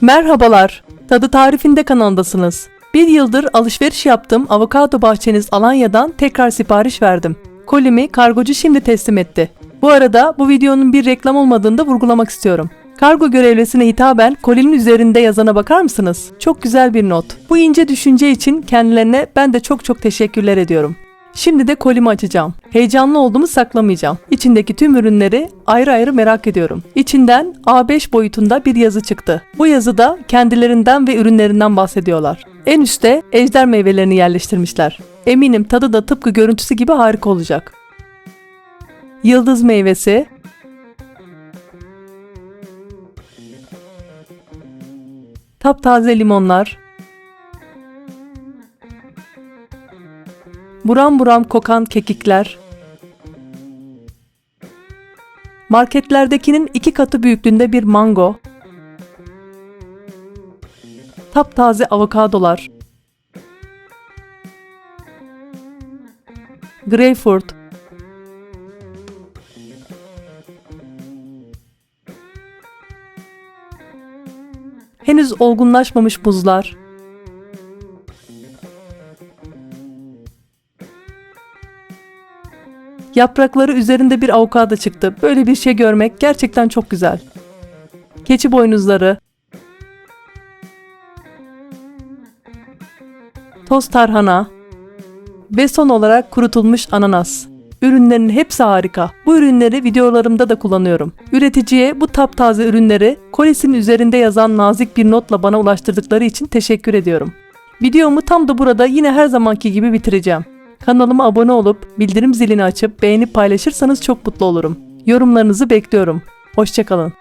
Merhabalar, Tadı Tarifinde kanalındasınız. Bir yıldır alışveriş yaptığım avokado bahçeniz Alanya'dan tekrar sipariş verdim. Kolimi kargocu şimdi teslim etti. Bu arada bu videonun bir reklam olmadığını da vurgulamak istiyorum. Kargo görevlisine hitaben kolinin üzerinde yazana bakar mısınız? Çok güzel bir not. Bu ince düşünce için kendilerine ben de çok çok teşekkürler ediyorum. Şimdi de kolimi açacağım. Heyecanlı olduğumu saklamayacağım. İçindeki tüm ürünleri ayrı ayrı merak ediyorum. İçinden A5 boyutunda bir yazı çıktı. Bu yazıda kendilerinden ve ürünlerinden bahsediyorlar. En üstte ejder meyvelerini yerleştirmişler. Eminim tadı da tıpkı görüntüsü gibi harika olacak. Yıldız meyvesi, taptaze limonlar, buram buram kokan kekikler, marketlerdekinin iki katı büyüklüğünde bir mango, taptaze avokadolar, greyfurt, henüz olgunlaşmamış buzlar, Yaprakları üzerinde bir avokado çıktı. Böyle bir şey görmek gerçekten çok güzel. Keçi boynuzları, toz tarhana ve son olarak kurutulmuş ananas. Ürünlerin hepsi harika. Bu ürünleri videolarımda da kullanıyorum. Üreticiye bu taptaze ürünleri kolisinin üzerinde yazan nazik bir notla bana ulaştırdıkları için teşekkür ediyorum. Videomu tam da burada yine her zamanki gibi bitireceğim. Kanalıma abone olup bildirim zilini açıp beğenip paylaşırsanız çok mutlu olurum. Yorumlarınızı bekliyorum. Hoşçakalın.